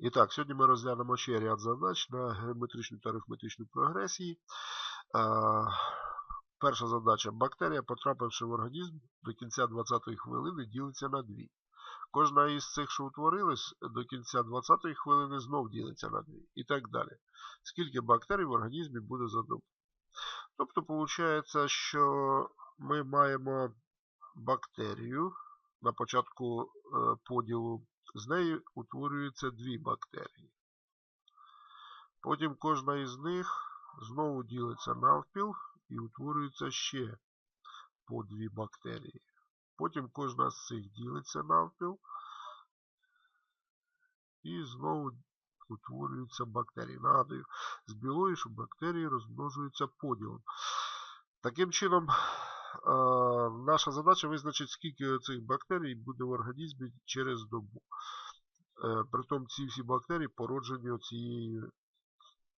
І так, сьогодні ми розглянемо ще ряд задач на геометричну та арифметичну прогресії. Перша задача. Бактерія, потрапивши в організм, до кінця 20-ї хвилини ділиться на дві. Кожна із цих, що утворились, до кінця 20-ї хвилини знов ділиться на дві. І так далі. Скільки бактерій в організмі буде за добу. Тобто, виходить, що ми маємо бактерію на початку е, поділу з неї утворюються дві бактерії. Потім кожна із них знову ділиться навпіл і утворюється ще по дві бактерії. Потім кожна з цих ділиться навпіл і знову утворюються бактерії. Нагадую, з білої, що бактерії розмножуються поділом. Таким чином, наша задача визначити, скільки цих бактерій буде в організмі через добу. Е, притом ці всі бактерії породжені цією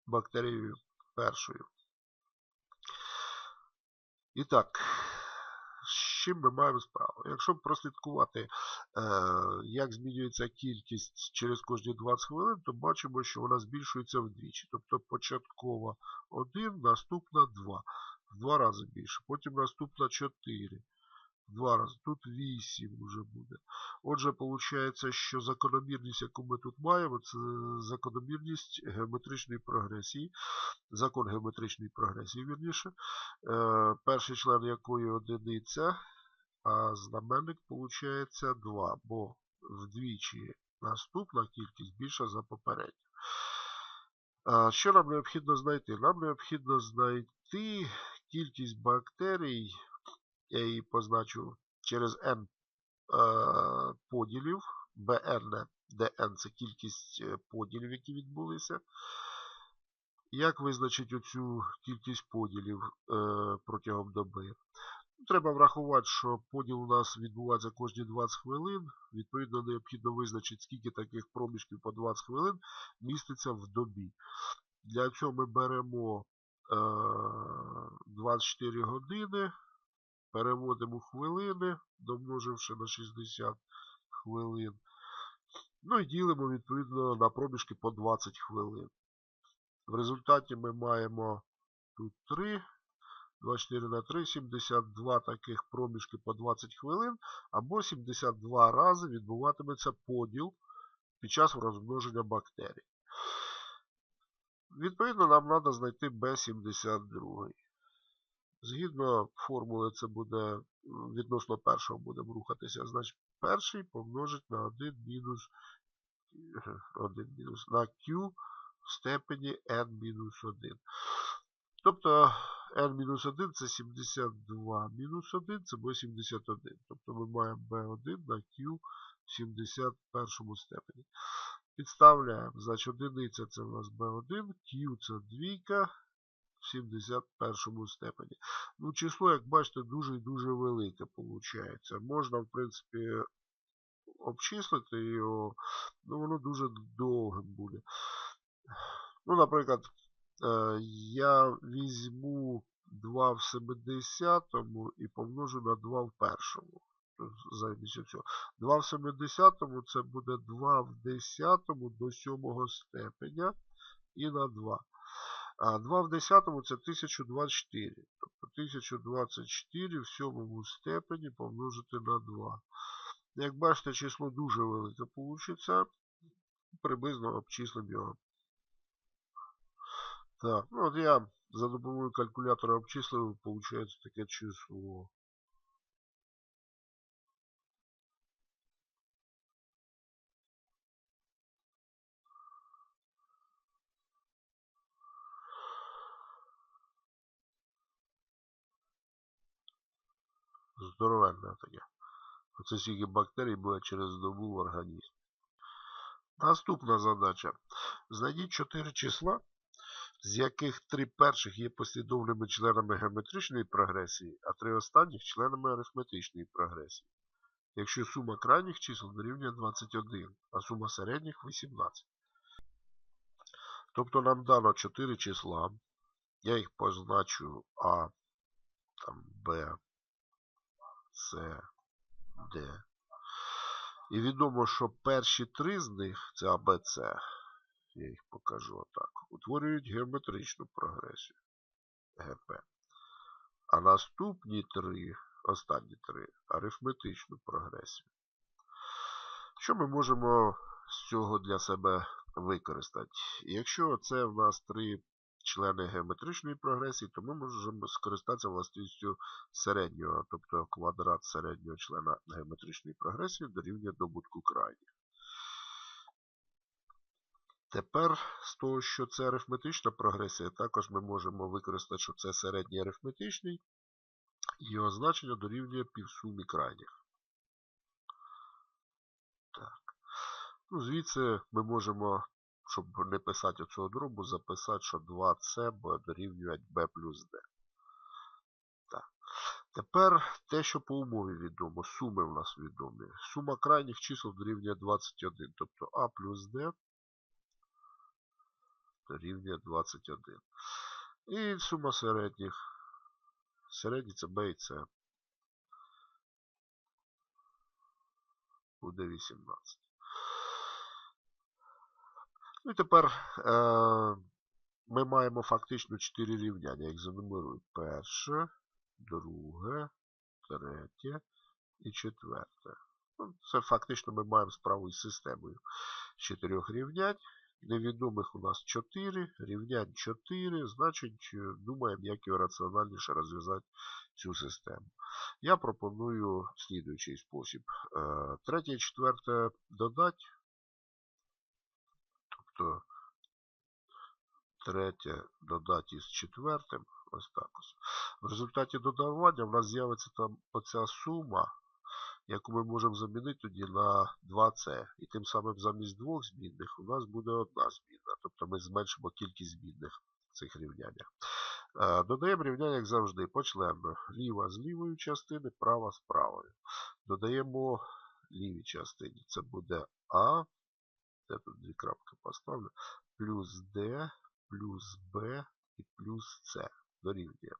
бактерією першою. І так, з чим ми маємо справу? Якщо прослідкувати, е, як змінюється кількість через кожні 20 хвилин, то бачимо, що вона збільшується вдвічі. Тобто початкова 1, наступна 2 в два рази більше. Потім наступна 4. В два рази. Тут 8 вже буде. Отже, виходить, що закономірність, яку ми тут маємо, це закономірність геометричної прогресії. Закон геометричної прогресії, вірніше. Е, перший член якої одиниця, а знаменник виходить 2, бо вдвічі наступна кількість більша за попередню. Що нам необхідно знайти? Нам необхідно знайти кількість бактерій, я її позначу через n е, поділів, bn, dn це кількість е, поділів, які відбулися. Як визначити оцю кількість поділів е, протягом доби? Треба врахувати, що поділ у нас відбувається кожні 20 хвилин. Відповідно, необхідно визначити, скільки таких проміжків по 20 хвилин міститься в добі. Для цього ми беремо 24 е, години. Переводимо хвилини, домноживши на 60 хвилин. Ну і ділимо, відповідно, на проміжки по 20 хвилин. В результаті ми маємо тут 3, 24 на 3, 72 таких проміжки по 20 хвилин, або 72 рази відбуватиметься поділ під час розмноження бактерій. Відповідно, нам треба знайти B72. Згідно формули, це буде відносно першого будемо рухатися. Значить, перший помножить на 1 мінус 1 мінус на Q в степені n-1. Тобто n-1 це 72 мінус 1, це буде 71. Тобто ми маємо B1 на Q в 71 степені. Підставляємо, значить, одиниця це у нас B1, Q це двійка в 71 степені. Ну, число, як бачите, дуже і дуже велике виходить. Можна, в принципі, обчислити його, ну воно дуже довгим буде. Ну, наприклад, е, я візьму 2 в 70 і помножу на 2 в першому. Замість цього. 2 в 70 це буде 2 в 10 до 7 степеня і на 2. А 2 в 10 це 1024. Тобто 1024 в 7 степені помножити на 2. Як бачите, число дуже велике вийде. Приблизно обчислимо його. Так, ну от я за допомогою калькулятора обчислив, виходить таке число. Здоровенне таке. Оце скільки бактерій буде через добу в організмі. Наступна задача. Знайдіть 4 числа, з яких три перших є послідовними членами геометричної прогресії, а три останніх членами арифметичної прогресії. Якщо сума крайніх чисел дорівнює 21, а сума середніх 18. Тобто нам дано 4 числа. Я їх позначу А, там, Б, С, Д. І відомо, що перші три з них, це АБЦ, я їх покажу отак, утворюють геометричну прогресію ГП. А наступні три, останні три, арифметичну прогресію. Що ми можемо з цього для себе використати? Якщо це в нас три члени геометричної прогресії, то ми можемо скористатися властивістю середнього, тобто квадрат середнього члена геометричної прогресії дорівнює добутку крайніх. Тепер з того, що це арифметична прогресія, також ми можемо використати, що це середній арифметичний, його значення дорівнює півсумі крайніх. Так. Ну, звідси ми можемо, щоб не писати оцього дробу, записати, що 2c буде дорівнювати b плюс d. Так. Тепер те, що по умові відомо, суми в нас відомі. Сума крайніх чисел дорівнює 21, тобто a плюс d дорівнює 21. І сума середніх. Середні це b і c. Буде 18. Ну і тепер е, ми маємо фактично 4 рівняння. Їх занумерую. Перше, друге, третє і четверте. Ну, Це фактично ми маємо справу із системою чотирьох рівнянь. Невідомих у нас 4, рівнянь 4, значить, е, думаємо, як його раціональніше розв'язати цю систему. Я пропоную слідуючий спосіб. Е, Третє і четверте додати. Тобто третє додати із четвертим. Ось так ось. В результаті додавання в нас з'явиться там оця сума, яку ми можемо замінити тоді на 2c. І тим самим замість двох змінних у нас буде одна змінна. Тобто ми зменшимо кількість змінних в цих рівняннях. Е, Додаємо рівняння, як завжди, почленно. Ліва з лівою частини, права з правою. Додаємо лівій частині. Це буде А. Я тут дві крапки поставлю. Плюс D, плюс B і плюс C. Дорівнює.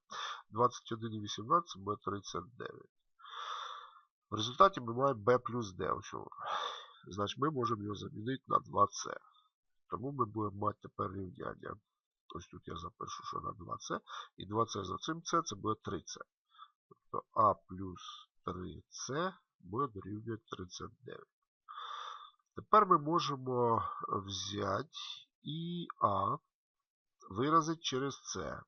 21 і 18 буде 39. В результаті ми маємо b плюс d. Значить, ми можемо його замінити на 2c. Тому ми будемо мати тепер рівняння. Ось тут я запишу, що на 2c. І 2c за цим c це буде 3c. Тобто a плюс 3c буде дорівнювати 39. Тепер ми можемо взяти і А виразити через С.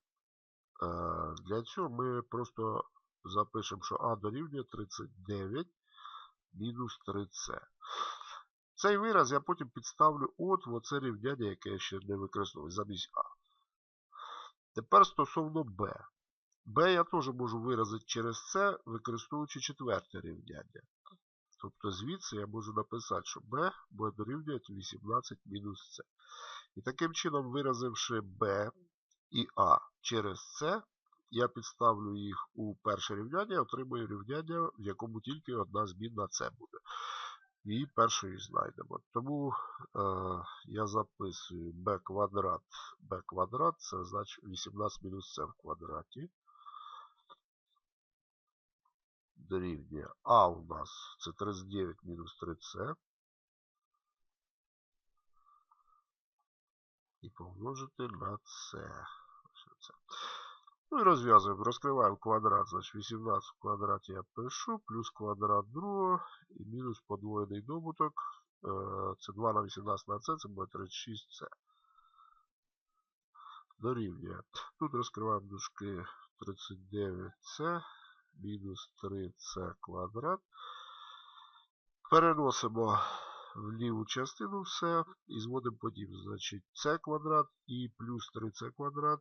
Для цього ми просто запишемо, що А дорівнює 39 мінус 3С. Цей вираз я потім підставлю от в оце рівняння, яке я ще не використовую, замість А. Тепер стосовно Б. Б я теж можу виразити через С, використовуючи четверте рівняння. Тобто звідси я можу написати, що b буде дорівнювати 18 мінус c. І таким чином, виразивши b і a через c, я підставлю їх у перше рівняння отримую рівняння, в якому тільки одна змінна c буде. І першою знайдемо. Тому е, я записую b квадрат. b квадрат це значить 18 мінус c в квадраті. Дорівнює А у нас це 39 мінус 3С. І помножити на С. Ну і розв'язуємо. Розкриваємо квадрат. Значить 18 в квадраті я пишу, плюс квадрат другого і мінус подвоєний добуток. Це 2 на 18 на С, це буде 36С. Дорівнює. Тут розкриваємо дужки 39С мінус 3c квадрат. Переносимо в ліву частину все і зводимо подібне. Значить, c квадрат і плюс 3c квадрат.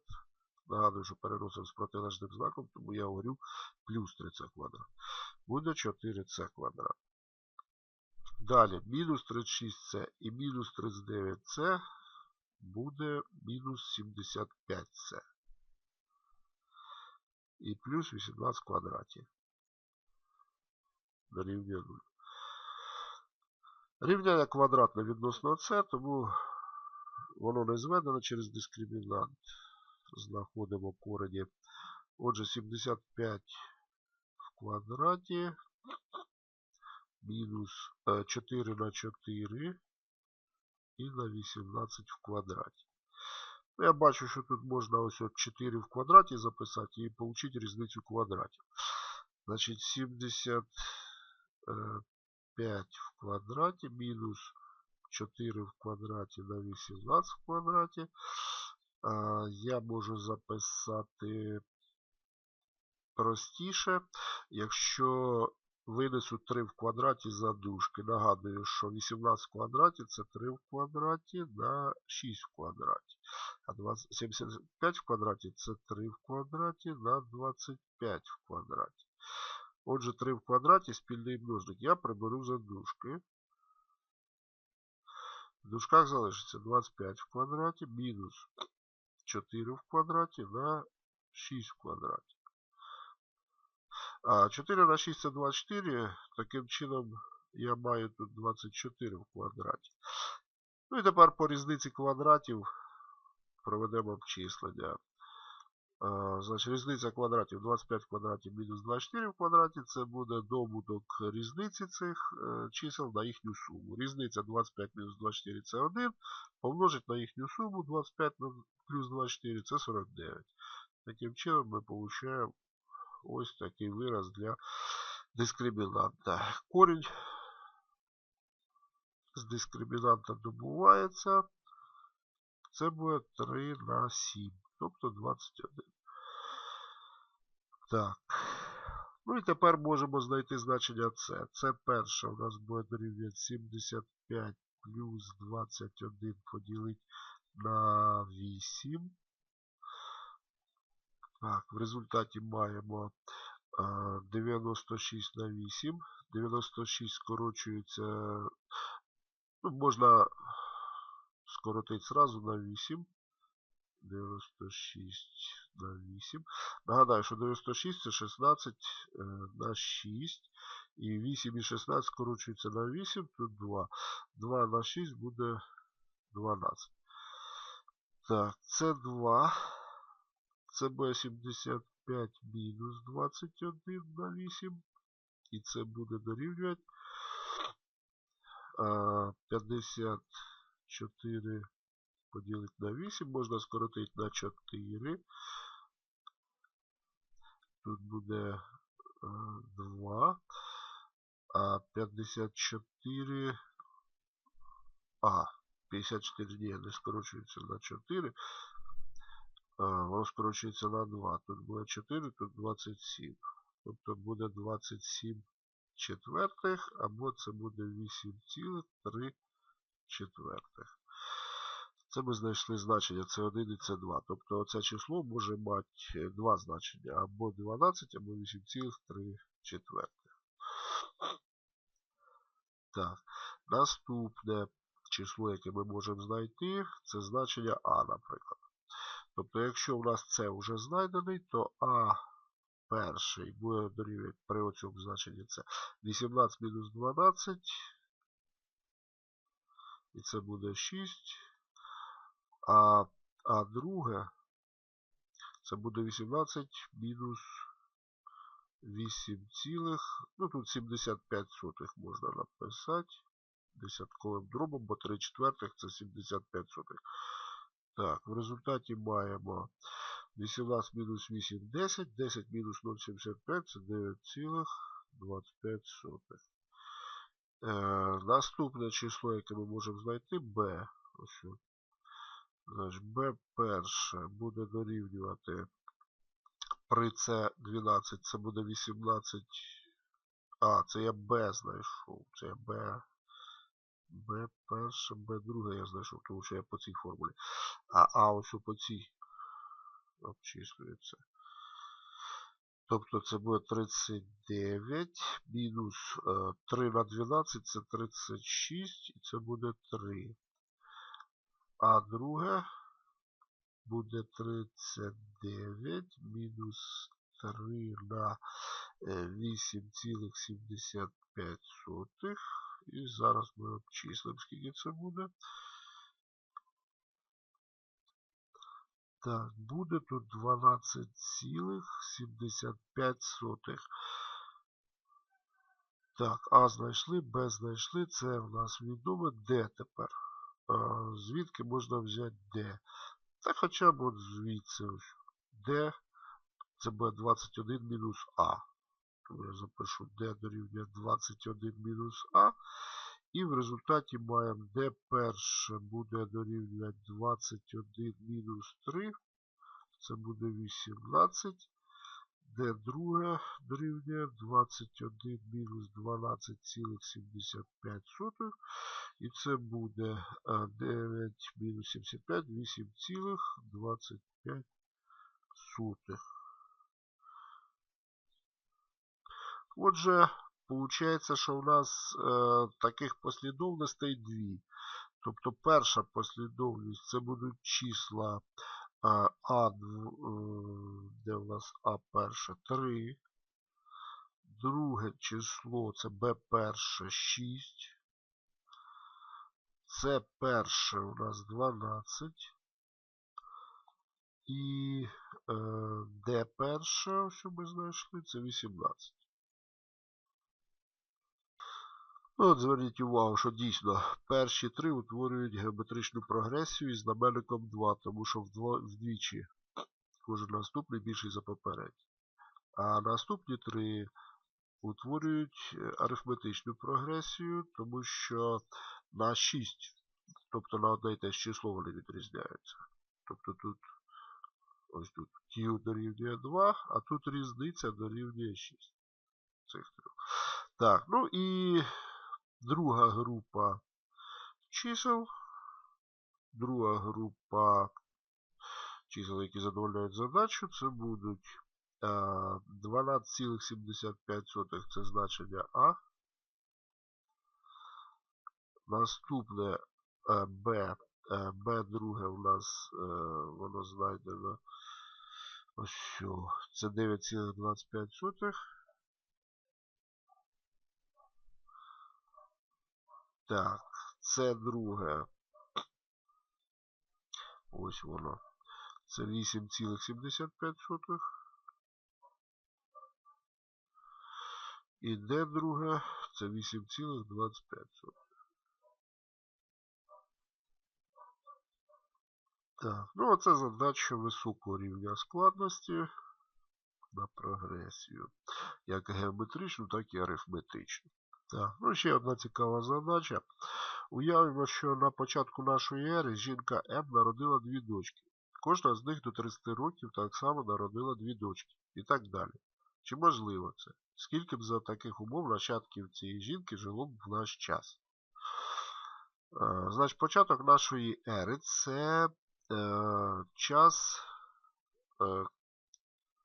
Нагадую, що переносимо з протилежним знаком, тому я говорю плюс 3c квадрат. Буде 4c квадрат. Далі, мінус 36c і мінус 39c буде мінус 75c і плюс 18 в квадраті. Дорівнює 0. Рівняння квадратне відносно С, тому воно не зведено через дискримінант. Знаходимо корені. Отже, 75 в квадраті мінус е, 4 на 4 і на 18 в квадраті. Ну, Я бачу, що тут можна ось 4 в квадраті записати і отримати різницю квадратів. Значить, 75 в квадраті мінус 4 в квадраті на 18 в квадраті. Я можу записати простіше, якщо винесу 3 в квадраті за дужки. Нагадую, що 18 в квадраті це 3 в квадраті на 6 в квадраті. А 20 75 в квадраті це 3 в квадраті на 25 в квадраті. Отже, 3 в квадраті спільний множник. Я приберу за дужки. В дужках залишиться 25 в квадраті мінус 4 в квадраті на 6 в квадраті. А 4 на 6 це 24. Таким чином я маю тут 24 в квадраті. Ну і тепер по різниці квадратів проведемо обчислення. Значить, різниця квадратів 25 в квадраті мінус 24 в квадраті. Це буде добуток різниці цих е, чисел на їхню суму. Різниця 25 мінус 24 це 1. Помножить на їхню суму 25 плюс 24 це 49. Таким чином ми отримуємо ось такий вираз для дискримінанта. Корінь з дискримінанта добувається. Це буде 3 на 7, тобто 21. Так. Ну і тепер можемо знайти значення С. Це перше у нас буде дорівнювати 75 плюс 21 поділити на 8. Так, в результаті маємо 96 на 8. 96 скорочується. Ну, можна скоротити зразу на 8. 96 на 8. Нагадаю, що 96 це 16 е, на 6. І 8 і 16 скорочується на 8, тут 2. 2 на 6 буде 12. Так, це 2. Це буде 75 мінус 21 на 8. І це буде дорівнювати а, 54 поділити на 8. Можна скоротити на 4. Тут буде а, 2. А 54. А, 54 ні, не скорочується на 4. Воно на 2. Тут буде 4, тут 27. Тобто буде 27 четвертих, або це буде 8,3 четвертих. Це ми знайшли значення С1 і С2. Тобто це число може мати два значення, або 12, або 8,3 четвертих. Так, наступне число, яке ми можемо знайти, це значення А, наприклад. Тобто, якщо у нас С вже знайдений, то А перший буде дорівнювати при цьому значенні це 18 мінус 12. І це буде 6. А, а друге, це буде 18 мінус 8 цілих. Ну тут 75 сотих можна написати. Десятковим дробом, бо 3 четвертих це 75 сотих. Так, в результаті маємо 18 мінус 8 10, 10 мінус 0,75 це 9,25. Е, наступне число, яке ми можемо знайти, b. Значить, b перше буде дорівнювати при c 12, це буде 18. А, це я b знайшов. Це я b. b перше, b друге я знайшов, тому що я по цій формулі. А А ось по цій обчислюється. Тобто це буде 39 мінус 3 на 12 це 36 і це буде 3. А друге буде 39 мінус 3 на 8,75. І зараз ми обчислимо, скільки це буде. Так, буде тут 12,75. Так, А знайшли, Б знайшли. Це в нас відомо. Д тепер. Звідки можна взяти Д? Та хоча б от звідси. Д. Це буде 21 мінус А. Тому я запишу D дорівнює 21 мінус А. І в результаті маємо D перше буде дорівнювати 21 мінус 3. Це буде 18. D друге дорівнює 21 мінус 12,75. І це буде 9 мінус 75, 8,25. Отже, виходить, що у нас е, таких послідовностей дві. Тобто перша послідовність це будуть числа а, а е, де у нас А перше 3. Друге число це Б перше 6. Це перше у нас 12. І е, Д перше, що ми знайшли, це 18. Ну, от зверніть увагу, що дійсно перші три утворюють геометричну прогресію із знаменником 2, тому що вдвічі кожен наступний більший за попередній. А наступні три утворюють е, арифметичну прогресію, тому що на 6, тобто на одне і те ж число вони відрізняються. Тобто тут ось тут Q дорівнює 2, а тут різниця дорівнює 6. Цих трьох. Так, ну і друга група чисел. Друга група чисел, які задовольняють задачу, це будуть е, 12,75 це значення А. Наступне е, Б. Е, Б друге у нас е, воно знайдено ось що. Це 9,25. Так, це друге. Ось воно. Це 8,75. І Д друге це 8,25. Так, ну оце задача високого рівня складності на прогресію. Як геометричну, так і арифметичну. Так, ну ще одна цікава задача. Уявимо, що на початку нашої ери жінка М народила дві дочки. Кожна з них до 30 років так само народила дві дочки. І так далі. Чи можливо це? Скільки б за таких умов нащадків цієї жінки жило б в наш час? Е, Значить, початок нашої ери це е, час, е,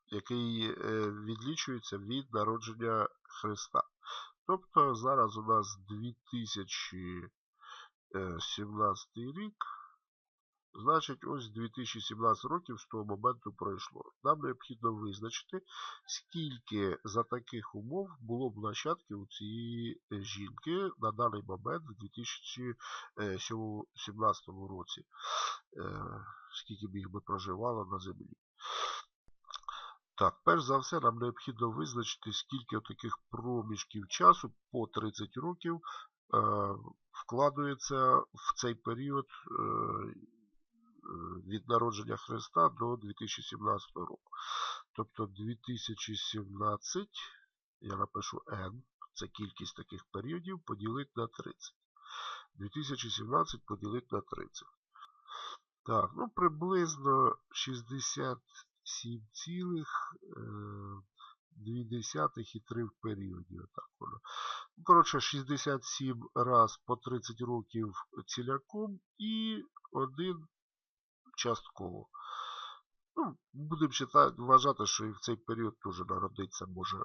який е, відлічується від народження Христа. Тобто зараз у нас 2017 рік. Значить, ось 2017 років з того моменту пройшло. Нам необхідно визначити, скільки за таких умов було б нащадків у цієї жінки на даний момент в 2017 році, Е, скільки б їх би проживало на землі. Так, перш за все, нам необхідно визначити, скільки таких проміжків часу по 30 років е, вкладується в цей період е, від народження Христа до 2017 року. Тобто 2017, я напишу n, це кількість таких періодів, поділити на 30. 2017 поділити на 30. Так, ну приблизно 67,2 і 3 в періоді. Отак. Ну, коротше, 67 раз по 30 років ціляком і один частково. Ну, Будемо читати, вважати, що і в цей період теж народиться може е,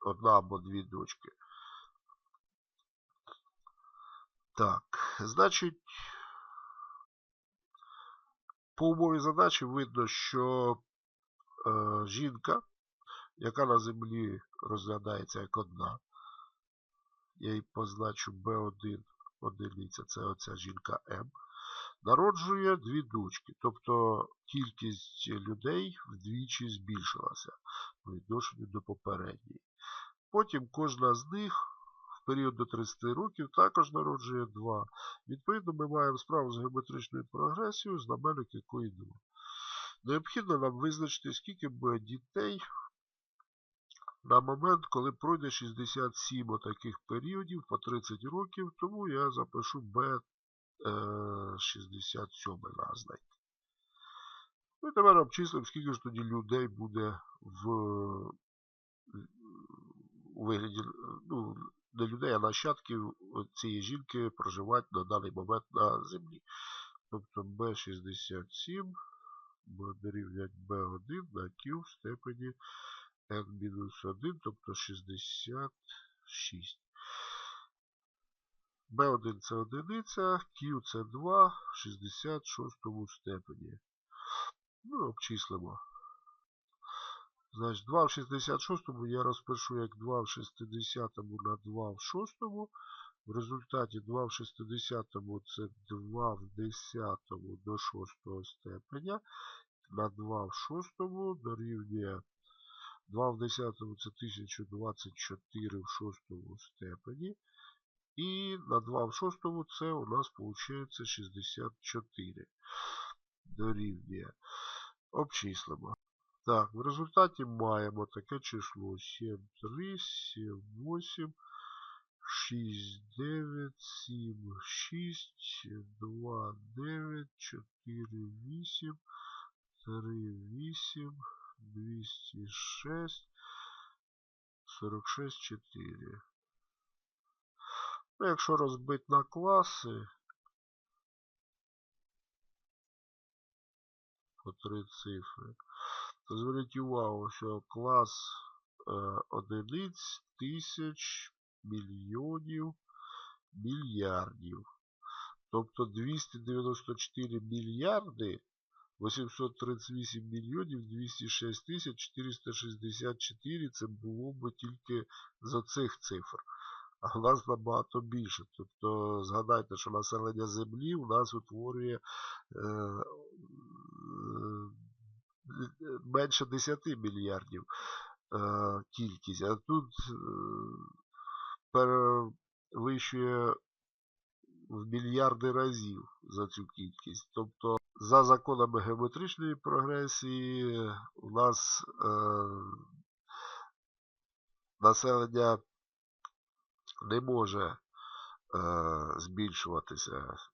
одна або дві дочки. Так, значить, по умові задачі видно, що е, жінка, яка на землі розглядається як одна, я їй позначу B1 одиниця, це оця жінка М, народжує дві дочки. Тобто кількість людей вдвічі збільшилася по відношенню до попередньої. Потім кожна з них період до 30 років також народжує 2. Відповідно, ми маємо справу з геометричною прогресією, знаменник якої 2. Необхідно нам визначити, скільки буде дітей на момент, коли пройде 67 отаких періодів по 30 років, тому я запишу B67 нас знайти. Ну і тепер обчислимо, скільки ж тоді людей буде в у вигляді ну, не людей, а нащадків цієї жінки проживати на даний момент на землі. Тобто B67 буде дорівнювати B1 на Q в степені n-1, тобто 66. B1 це одиниця, Q це 2 в 66 степені. Ну, обчислимо. Значить, 2 в 66 я розпишу як 2 в 60 на 2 в 6. В результаті 2 в 60 це 2 в 10 до 6 степеня. На 2 в 6 дорівнює 2 в 10 це 1024 в 6 степені. І на 2 в 6 це у нас виходить 64. Дорівнює. Обчислимо. Так, в результаті маємо таке число 7, 3, 7, 8, 6, 9, 7, 6, 2, 9, 4, 8, 3, 8, 206, 46, 4. Ну, якщо розбити на класи, по три цифри, зверніть увагу, що клас е, одиниць, тисяч, мільйонів, мільярдів. Тобто 294 мільярди 838 мільйонів 206 тисяч 464 це було б тільки за цих цифр. А в нас набагато більше. Тобто згадайте, що населення Землі у нас утворює е, менше 10 мільярдів е, кількість, а тут е, перевищує в мільярди разів за цю кількість. Тобто, за законами геометричної прогресії, у нас е, населення не може е, збільшуватися